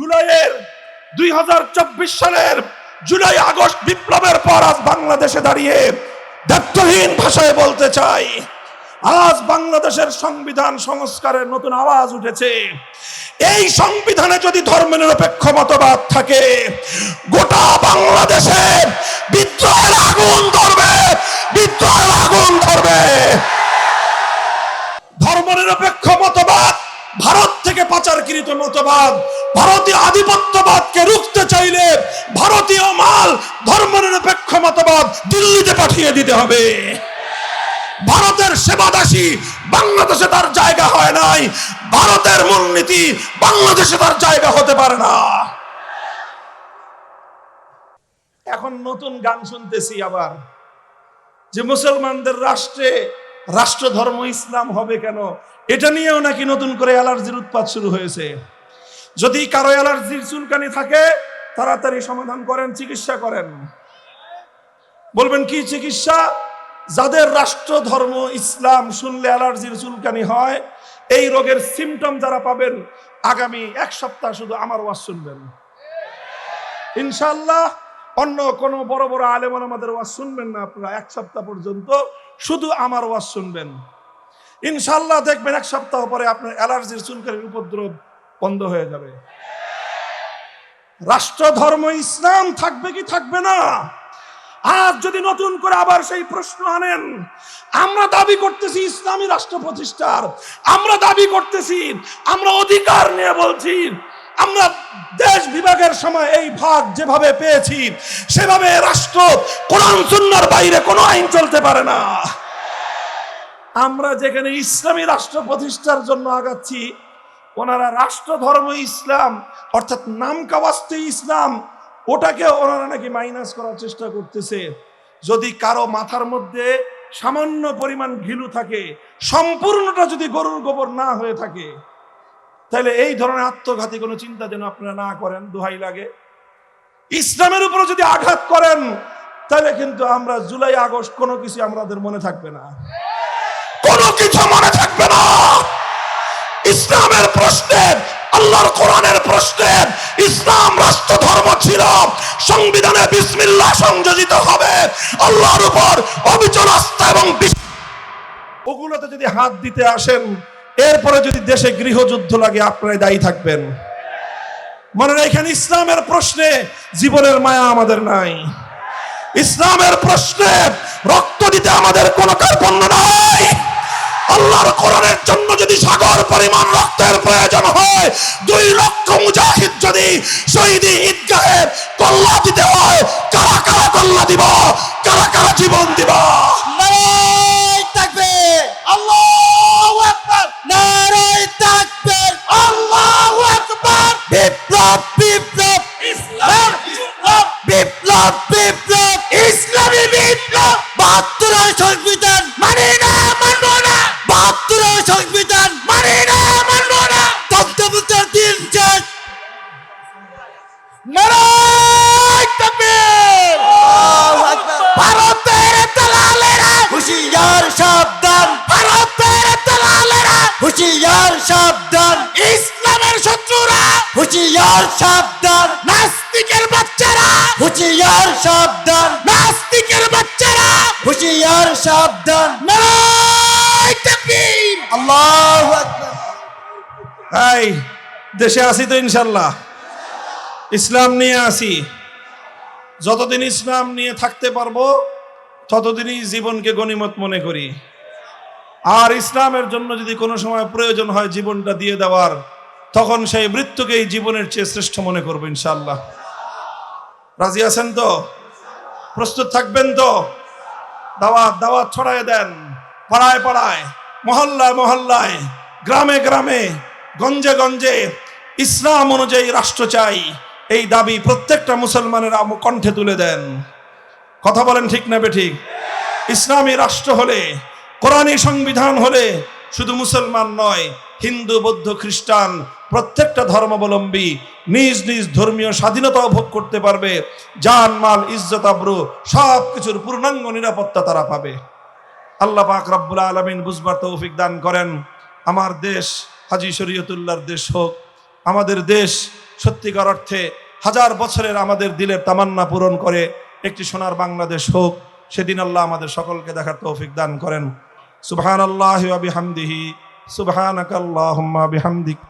জুলাইয়ের দুই সালের জুলাই আগস্ট বিপ্লবের পর আজ বাংলাদেশে দাঁড়িয়ে দায়িত্বহীন ভাষায় বলতে চাই। আজ বাংলাদেশের সংবিধান সংস্কারের নতুন আওয়াজ উঠেছে। এই সংবিধানে যদি ধর্মনিরপেক্ষ মতবাদ থাকে, গোটা বাংলাদেশে বিদ্রোহের আগুন ধরবে, বিদ্রোহের আগুন ধরবে। ধর্মনিরপেক্ষ মতবাদ, ভারত থেকে পাচারকৃত মতবাদ ভারতীয় আধিপত্যবাদকে রুখতে চাইলে ভারতীয় মাল ধর্মনিরপেক্ষ মতবাদ দিল্লিতে পাঠিয়ে দিতে হবে। ভারতের সেবাদাসী বাংলাদেশে তার জায়গা হয় নাই। ভারতের মূলনীতি বাংলাদেশে তার জায়গা হতে পারে না। এখন নতুন গান শুনতেছি আবার, যে মুসলমানদের রাষ্ট্রে রাষ্ট্র ধর্ম ইসলাম হবে কেন, এটা নিয়েও নাকি নতুন করে অ্যালার্জির উৎপাত শুরু হয়েছে। যদি কারও অ্যালার্জির চুলকানি থাকে, তাড়াতাড়ি সমাধান করেন, চিকিৎসা করেন। বলবেন, কি চিকিৎসা? যাদের রাষ্ট্র, ধর্ম, ইসলাম শুনলে অ্যালার্জির চুলকানি হয়, এই রোগের সিমটম যারা পাবেন, আগামী এক সপ্তাহ শুধু আমার ওয়াজ শুনবেন। ইনশাল্লাহ অন্য কোন বড় বড় আলেম আমাদের ওয়াজ শুনবেন না আপনারা, এক সপ্তাহ পর্যন্ত শুধু আমার ওয়াজ শুনবেন। ইনশাল্লাহ দেখবেন এক সপ্তাহ পরে আপনার অ্যালার্জির চুলকানির উপদ্রব বন্ধ হয়ে যাবে। রাষ্ট্র ধর্ম ইসলাম থাকবে কি থাকবে না? আজ যদি নতুন করে আবার সেই প্রশ্ন আনেন, আমরা দাবি করতেছি ইসলামী রাষ্ট্র প্রতিষ্ঠার, আমরা দাবি করতেছি, আমরা অধিকার নিয়ে বলছি, আমরা দেশ বিভাগের সময় এই ভাগ যেভাবে পেয়েছি, সেভাবে রাষ্ট্র কোরআন সুন্নার বাইরে কোনো আইন চলতে পারে না। আমরা যেখানে ইসলামী রাষ্ট্র প্রতিষ্ঠার জন্য আগাচ্ছি ওনারা রাষ্ট্র ধর্ম ইসলাম, অর্থাৎ নাম কাওয়াস্তে ইসলাম, ওটাকে ওনারা নাকি মাইনাস করার চেষ্টা করতেছে। যদি কারও মাথার মধ্যে সামান্য পরিমাণ ঘিলু থাকে, সম্পূর্ণটা যদি গরুর গোবর না হয়ে থাকে, তাহলে এই ধরনের আত্মঘাতী কোনো চিন্তা যেন আপনারা না করেন, দোহাই লাগে। ইসলামের উপরে যদি আঘাত করেন, তাহলে কিন্তু আমরা জুলাই আগস্ট কোনো কিছু আমাদের মনে থাকবে না। কোনো কিছু মনে থাকবে না! ইসলামের প্রশ্নে, আল্লাহর কোরআনের প্রশ্নে, ইসলাম রাষ্ট্র ধর্ম ছিল। সংবিধানে বিসমিল্লাহ সংযোজিত হবে। আল্লাহর উপর অবিচল আস্থা এবং ওগুলোতে যদি হাত দিতে আসেন, এরপরে যদি দেশে গৃহযুদ্ধ লাগে, আপনারাই দায়ী থাকবেন। মনে এখানে ইসলামের প্রশ্নে জীবনের মায়া আমাদের নাই। ইসলামের প্রশ্নে রক্ত দিতে আমাদের কোনো কার্পণ্য নাই। আল্লাহর কোরআনের জন্য যদি সাগর পরিমাণ রক্তের প্রয়োজন হয়, দুই লক্ষ মুজাহিদ যদি শহীদি ঈদগাহে কল্লা দিতে হয়, কারা কারা কল্লা দিব? কারা কারা জীবন দিব? ভারতের দালালেরা। হুশিয়ার সাবধান। ভারতের দালালেরা। হুশিয়ার সাবধান। ইসলামের শত্রুরা। হুশিয়ার সাবধান। নাস্তিকের বাচ্চারা। হুশিয়ার সাবধান। নাস্তিকের বাচ্চারা। হুশিয়ার সাবধান। নারায় তাকবীর। আল্লাহু আকবার। এই দেশে আসি তো ইনশাল্লাহ ইসলাম নিয়ে আসি যতদিন ইসলাম নিয়ে থাকতে পারব, ততদিনই জীবনকে গণিমত মনে করি। আর ইসলামের জন্য যদি কোনো সময় প্রয়োজন হয় জীবনটা দিয়ে দেওয়ার, তখন সেই মৃত্যুকেই জীবনের চেয়ে শ্রেষ্ঠ মনে করব ইনশাল্লাহ রাজি আছেন তো? প্রস্তুত থাকবেন তো? দাওয়াত দাওয়াত ছড়ায় দেন। পাড়ায় পাড়ায়, মহল্লায় মহল্লায়, গ্রামে গ্রামে, গঞ্জে গঞ্জে, ইসলাম অনুযায়ী রাষ্ট্র চাই। এই দাবি প্রত্যেকটা মুসলমানের কণ্ঠে তুলে দেন। কথা বলেন ঠিক না ঠিক ইসলামী রাষ্ট্র হলে, কোরআনী সংবিধান হলে শুধু মুসলমান নয়, হিন্দু, বৌদ্ধ, খ্রিস্টান, প্রত্যেকটা ধর্মাবলম্বী নিজ নিজ ধর্মীয় স্বাধীনতা ভোগ করতে পারবে। জান, মাল, ইজ্জত, আব্রু সব কিছুর পূর্ণাঙ্গ নিরাপত্তা তারা পাবে। আল্লাহ পাক রব্বুল আলমিন বুঝবার তৌফিক দান করেন। আমার দেশ হাজি শরীয়তুল্লাহর দেশ হোক, আমাদের দেশ সত্যিকার অর্থে হাজার বছরের আমাদের দিলের তামান্না পূরণ করে একটি সোনার বাংলাদেশ হোক, সেদিন আল্লাহ আমাদের সকলকে দেখার তৌফিক দান করেন। সুবহান আল্লাহ বিহামদিহি, সুবহানাকাল্লাহুম্মা বিহামদিক।